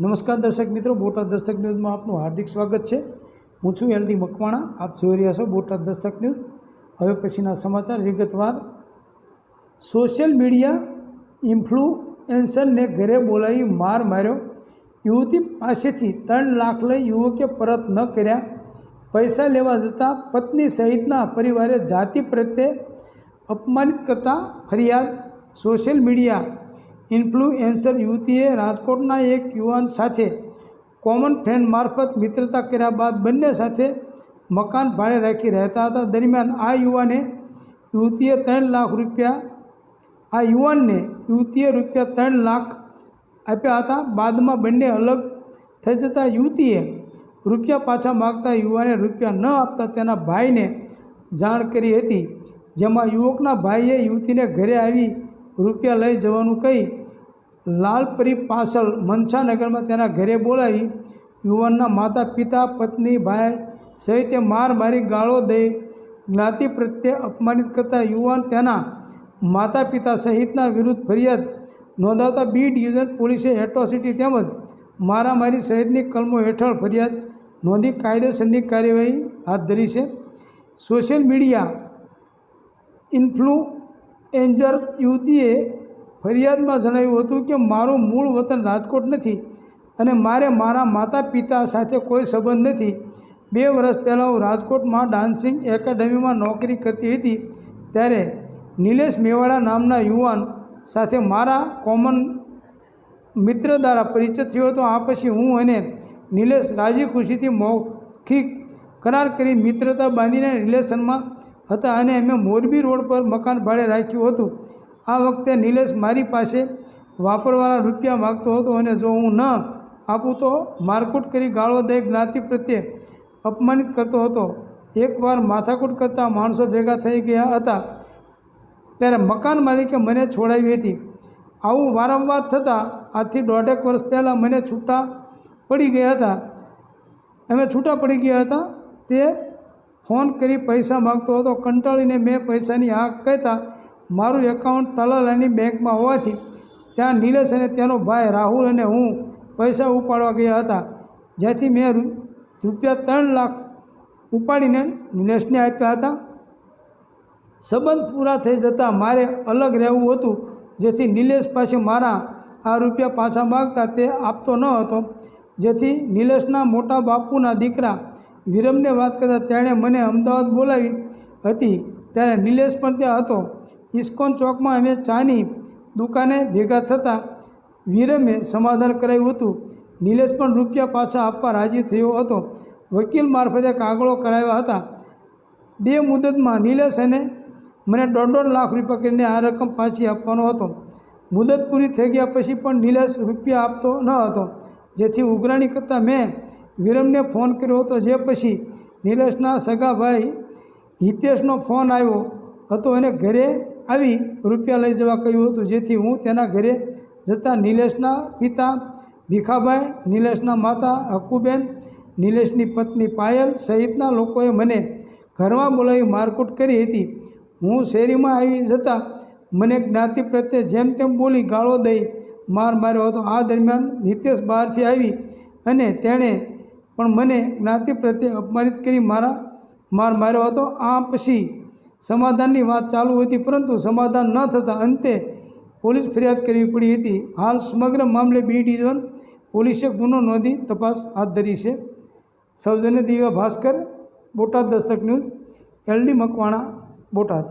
નમસ્કાર દર્શક મિત્રો, બોટાદ દસ્તક ન્યૂઝમાં આપનું હાર્દિક સ્વાગત છે. હું છું એલડી મકવાણા, આપ જોઈ રહ્યા છો બોટાદ દસ્તક ન્યૂઝ. હવે પછીના સમાચાર વિગતવાર. સોશિયલ મીડિયા ઇન્ફ્લુએન્સરને ઘરે બોલાવી માર માર્યો. યુવતી પાસેથી ત્રણ લાખ લઈ યુવકે પરત ન કર્યા. પૈસા લેવા જતાં પત્ની સહિતના પરિવારે જાતિ પ્રત્યે અપમાનિત કરતા ફરિયાદ. સોશિયલ મીડિયા ઇન્ફ્લુએન્સર યુવતીએ રાજકોટના એક યુવાન સાથે કોમન ફ્રેન્ડ મારફત મિત્રતા કર્યા બાદ બંને સાથે મકાન ભાડે રાખી રહેતા હતા. દરમિયાન આ યુવાને યુવતીએ ત્રણ લાખ રૂપિયા, આ યુવાનને યુવતીએ રૂપિયા ત્રણ લાખ આપ્યા હતા. બાદમાં બંને અલગ થઈ જતાં યુવતીએ રૂપિયા પાછા માગતા યુવાને રૂપિયા ન આપતા તેના ભાઈને જાણ કરી હતી, જેમાં યુવકના ભાઈએ યુવતીને ઘરે આવી રૂપિયા લઈ જવાનું કહી લાલપરી પાસળ મનસાનગરમાં તેના ઘરે બોલાવી યુવાનના માતા, પિતા, પત્ની, ભાઈ સહિતે માર મારી ગાળો દઈ જ્ઞાતિ પ્રત્યે અપમાનિત કરતા યુવાન તેના માતા, પિતા સહિતના વિરુદ્ધ ફરિયાદ નોંધાવતા બી ડિવિઝન પોલીસે એટ્રોસિટી તેમજ મારામારી સહિતની કલમો હેઠળ ફરિયાદ નોંધી કાયદેસરની કાર્યવાહી હાથ ધરી છે. સોશિયલ મીડિયા ઇન્ફ્લુએન્જર યુવતીએ ફરિયાદમાં જણાવ્યું હતું કે મારું મૂળ વતન રાજકોટ નથી અને મારે મારા માતા પિતા સાથે કોઈ સંબંધ નથી. બે વર્ષ પહેલાં હું રાજકોટમાં ડાન્સિંગ એકેડમીમાં નોકરી કરતી હતી ત્યારે નિલેશ મેવાડા નામના યુવાન સાથે મારા કોમન મિત્ર દ્વારા પરિચય થયો હતો. આ પછી હું અને નિલેશ રાજી ખુશીથી મૌખિક કરાર કરી મિત્રતા બાંધીને રિલેશનમાં હતા અને અમે મોરબી રોડ પર મકાન ભાડે રાખ્યું હતું. આ વખતે નિલેશ મારી પાસે વાપરવાના રૂપિયા માગતો હતો અને જો હું ન આપું તો મારકૂટ કરી ગાળો દઈ જ્ઞાતિ પ્રત્યે અપમાનિત કરતો હતો. એકવાર માથાકૂટ કરતા માણસો ભેગા થઈ ગયા હતા ત્યારે મકાન માલિકે મને છોડાવી હતી. આવું વારંવાર થતાં આજથી દોઢેક વર્ષ પહેલાં મને છૂટા પડી ગયા હતા. અમે છૂટા પડી ગયા હતા. તે ફોન કરી પૈસા માગતો હતો. કંટાળીને મેં પૈસાની હા કહેતા મારું એકાઉન્ટ તલાલાની બેંકમાં હોવાથી ત્યાં નિલેશ અને તેનો ભાઈ રાહુલ અને હું પૈસા ઉપાડવા ગયા હતા. જેથી મેં રૂપિયા ત્રણ લાખ ઉપાડીને નિલેશને આપ્યા હતા. સંબંધ પૂરા થઈ જતાં મારે અલગ રહેવું હતું, જેથી નિલેશ પાસે મારા આ રૂપિયા પાછા માગતા તે આપતો ન હતો. જેથી નિલેશના મોટા બાપુના દીકરા વિરમને વાત કરતાં તેણે મને અમદાવાદ બોલાવી હતી. ત્યારે નિલેશ પણ ત્યાં હતો. ઇસ્કોન ચોકમાં અમે ચાની દુકાને ભેગા થતાં વિરમે સમાધાન કરાવ્યું હતું. નિલેશ પણ રૂપિયા પાછા આપવા રાજી થયો હતો. વકીલ મારફતે કાગળો કરાવ્યા હતા. બે મુદતમાં નિલેશ અને મને દોઢ દોઢ લાખ રૂપિયા કરીને આ રકમ પાછી આપવાનો હતો. મુદત પૂરી થઈ ગયા પછી પણ નિલેશ રૂપિયા આપતો ન હતો. જેથી ઉઘરાણી કરતાં મેં વિરમને ફોન કર્યો હતો. જે પછી નિલેશના સગા ભાઈ હિતેશનો ફોન આવ્યો હતો અને ઘરે આવી રૂપિયા લઈ જવા કહ્યું હતું. જેથી હું તેના ઘરે જતાં નિલેશના પિતા ભીખાભાઈ, નિલેશના માતા હક્કુબેન નિલેશની પત્ની પાયલ સહિતના લોકોએ મને ઘરમાં બોલાવી મારકૂટ કરી હતી. હું શેરીમાં આવી જતાં મને જ્ઞાતિ પ્રત્યે જેમ તેમ બોલી ગાળો દઈ માર માર્યો હતો. આ દરમિયાન નિતેશ બહારથી આવી અને તેણે પણ મને જ્ઞાતિ પ્રત્યે અપમાનિત કરી મારા માર માર્યો હતો. આ પછી સમાધાનની વાત ચાલુ હતી, પરંતુ સમાધાન ન થતાં અંતે પોલીસ ફરિયાદ કરવી પડી હતી. હાલ સમગ્ર મામલે બી ડિવિઝન પોલીસે ગુનો નોંધી તપાસ હાથ ધરી છે. સૌજન્ય દિવ્યા ભાસ્કર, બોટાદ દસ્તક ન્યૂઝ એલડી મકવાણા, બોટાદ.